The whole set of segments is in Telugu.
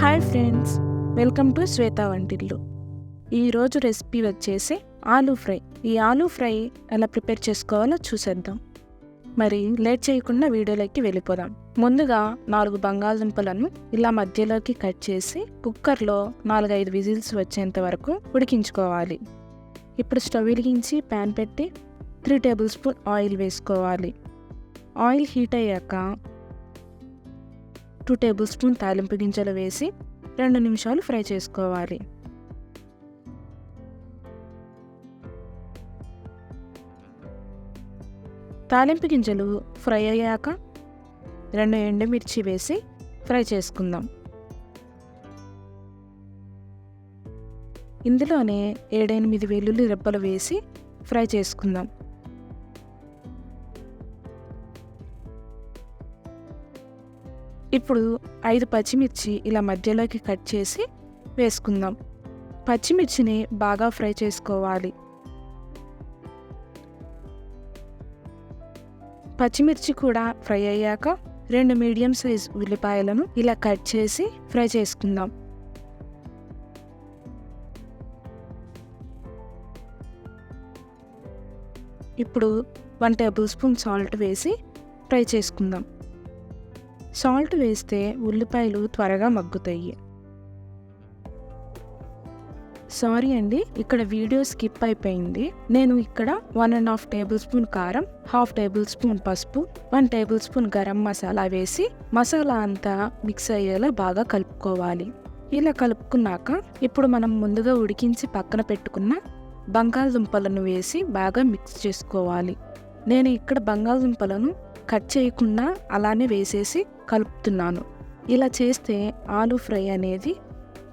Hi friends welcome to Shweta వంటిల్లు. ఈరోజు రెసిపీ వచ్చేసి ఆలూ ఫ్రై. ఈ ఆలూ ఫ్రై ఎలా ప్రిపేర్ చేసుకోవాలో చూసేద్దాం. మరి లేట్ చేయకుండా వీడియోలోకి వెళ్ళిపోదాం. ముందుగా నాలుగు బంగాళదుంపలను ఇలా మధ్యలోకి కట్ చేసి కుక్కర్లో నాలుగైదు విజిల్స్ వచ్చేంత వరకు ఉడికించుకోవాలి. ఇప్పుడు స్టవ్ వెలిగించి ప్యాన్ పెట్టి త్రీ టేబుల్ స్పూన్ ఆయిల్ వేసుకోవాలి. ఆయిల్ హీట్ అయ్యాక టూ టేబుల్ స్పూన్ తాలింపు గింజలు వేసి రెండు నిమిషాలు ఫ్రై చేసుకోవాలి. తాలింపు గింజలు ఫ్రై అయ్యాక రెండు ఎండుమిర్చి వేసి ఫ్రై చేసుకుందాం. ఇందులోనే ఏడెనిమిది వెల్లుల్లి రెబ్బలు వేసి ఫ్రై చేసుకుందాం. ఇప్పుడు ఐదు పచ్చిమిర్చి ఇలా మధ్యలోకి కట్ చేసి వేసుకుందాం. పచ్చిమిర్చిని బాగా ఫ్రై చేసుకోవాలి. పచ్చిమిర్చి కూడా ఫ్రై అయ్యాక రెండు మీడియం సైజ్ ఉల్లిపాయలను ఇలా కట్ చేసి ఫ్రై చేసుకుందాం. ఇప్పుడు వన్ టేబుల్ స్పూన్ సాల్ట్ వేసి ఫ్రై చేసుకుందాం. సాల్ట్ వేస్తే ఉల్లిపాయలు త్వరగా మగ్గుతాయి. సారీ అండి ఇక్కడ వీడియో స్కిప్ అయిపోయింది. నేను ఇక్కడ one and half tablespoon కారం హాఫ్ టేబుల్ స్పూన్ పసుపు one tablespoon garam masala వేసి మసాలా అంతా మిక్స్ అయ్యేలా బాగా కలుపుకోవాలి. ఇలా కలుపుకున్నాక ఇప్పుడు మనం ముందుగా ఉడికించి పక్కన పెట్టుకున్న బంగాళదుంపలను వేసి బాగా మిక్స్ చేసుకోవాలి. నేను ఇక్కడ బంగాళదుంపలను కట్ చేయకుండా అలానే వేసేసి కలుపుతున్నాను. ఇలా చేస్తే ఆలు ఫ్రై అనేది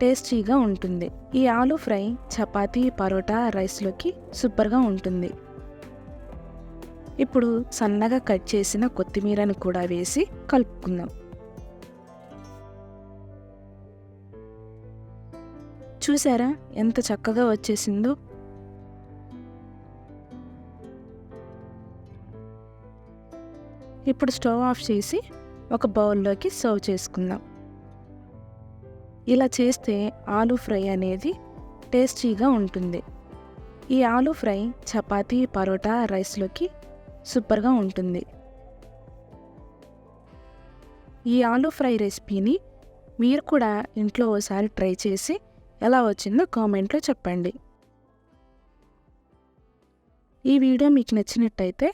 టేస్టీగా ఉంటుంది. ఈ ఆలు ఫ్రై చపాతీ పరోటా రైస్లోకి సూపర్గా ఉంటుంది. ఇప్పుడు సన్నగా కట్ చేసిన కొత్తిమీరను కూడా వేసి కలుపుకుందాం. చూసారా ఎంత చక్కగా వచ్చేసిందో? ఇప్పుడు స్టవ్ ఆఫ్ చేసి ఒక బౌల్లోకి సర్వ్ చేసుకుందాం. ఇలా చేస్తే ఆలూ ఫ్రై అనేది టేస్టీగా ఉంటుంది. ఈ ఆలూ ఫ్రై చపాతీ పరోటా రైస్లోకి సూపర్గా ఉంటుంది. ఈ ఆలూ ఫ్రై రెసిపీని మీరు కూడా ఇంట్లో ఓసారి ట్రై చేసి ఎలా వచ్చిందో కామెంట్లో చెప్పండి. ఈ వీడియో మీకు నచ్చినట్టయితే